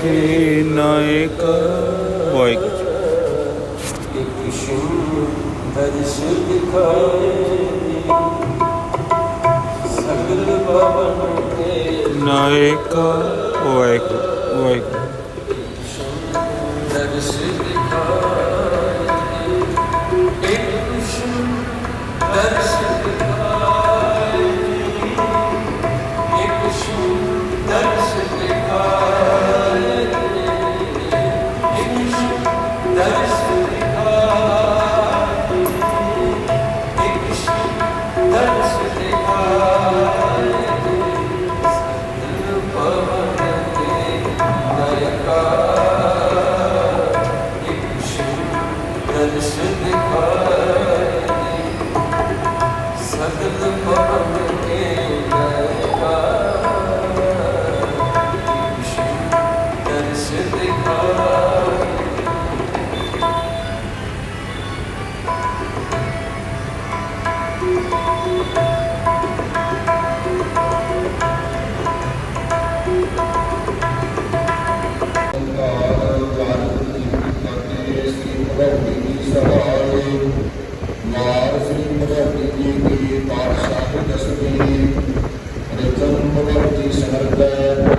কে নায়ক বয় নায়ক ওয়াইক ওয়াইক দর্শ দিখায় Thank you,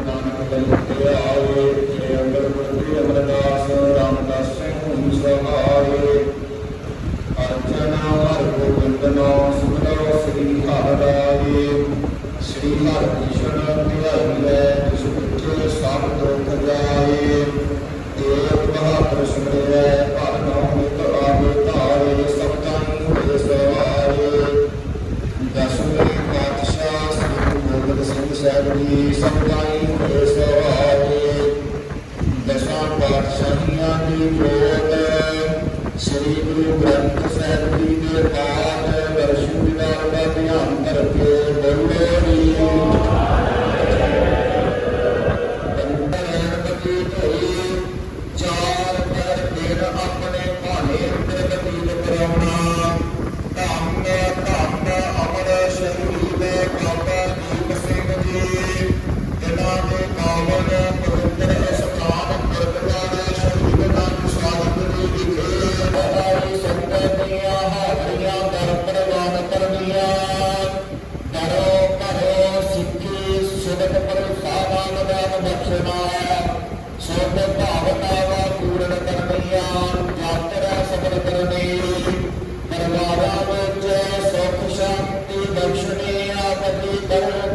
ਪਾਤਸ਼ਾਹੀਆਂ ਦੀ ਬੋਤ ਸ੍ਰੀ ਗੁਰੂ ਗ੍ਰੰਥ ਸਾਹਿਬ ਜੀ ਦੇ ਪਾਠ, ਦਰਸ਼ਨ ਦੀ ਨਾਲ ਦਾ ਧਿਆਨ ਕਰਕੇ ਬੋਲੋ ਜੀ। ਦੁਨੀਆ ਦਰ ਪਰਵਾਨ ਪਰਦੀਆ ਦਰੋ ਕਰੋ ਸਿੱਖੀ ਸੁਭਤ ਪ੍ਰਸਾਦਾਨ ਦਾਨ ਬਖਸ਼ਣਾ ਸੋਧ ਭਾਵਨਾਵਾ ਪੂਰਨ ਕਰਨੀਆ ਯਾਤਰਾ ਸਫਲ ਕਰਨੀ ਪਰਵਾਰਾ ਵਿੱਚ ਸੁਖ ਸ਼ਾਂਤੀ ਬਖਸ਼ਣੀ ਆਪਤੀ ਕਰਨ?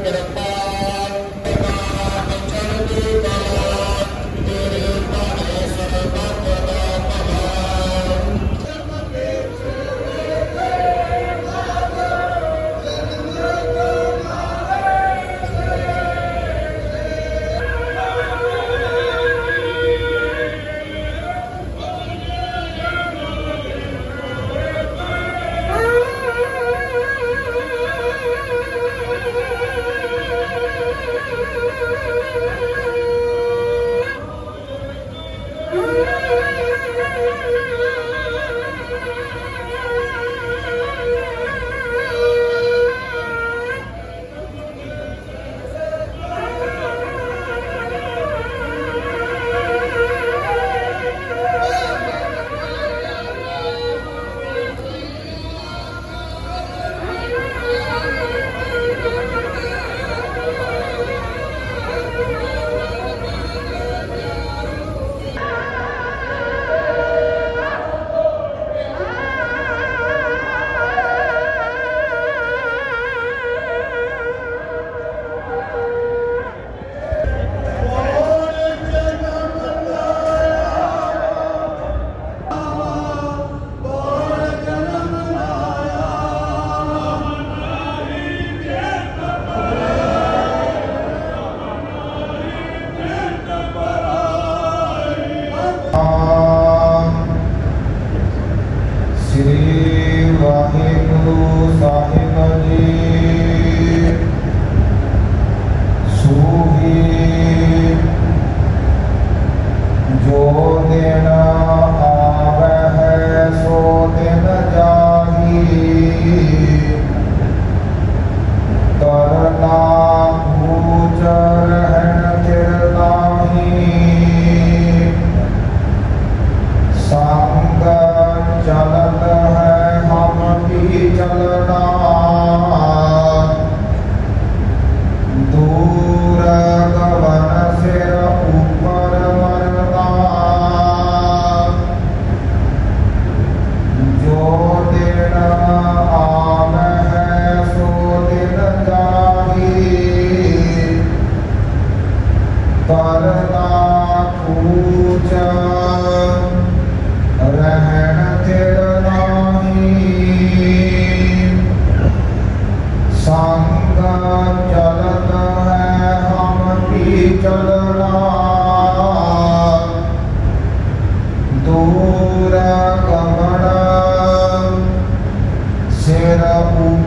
पूरा कमरा सिर ऊपर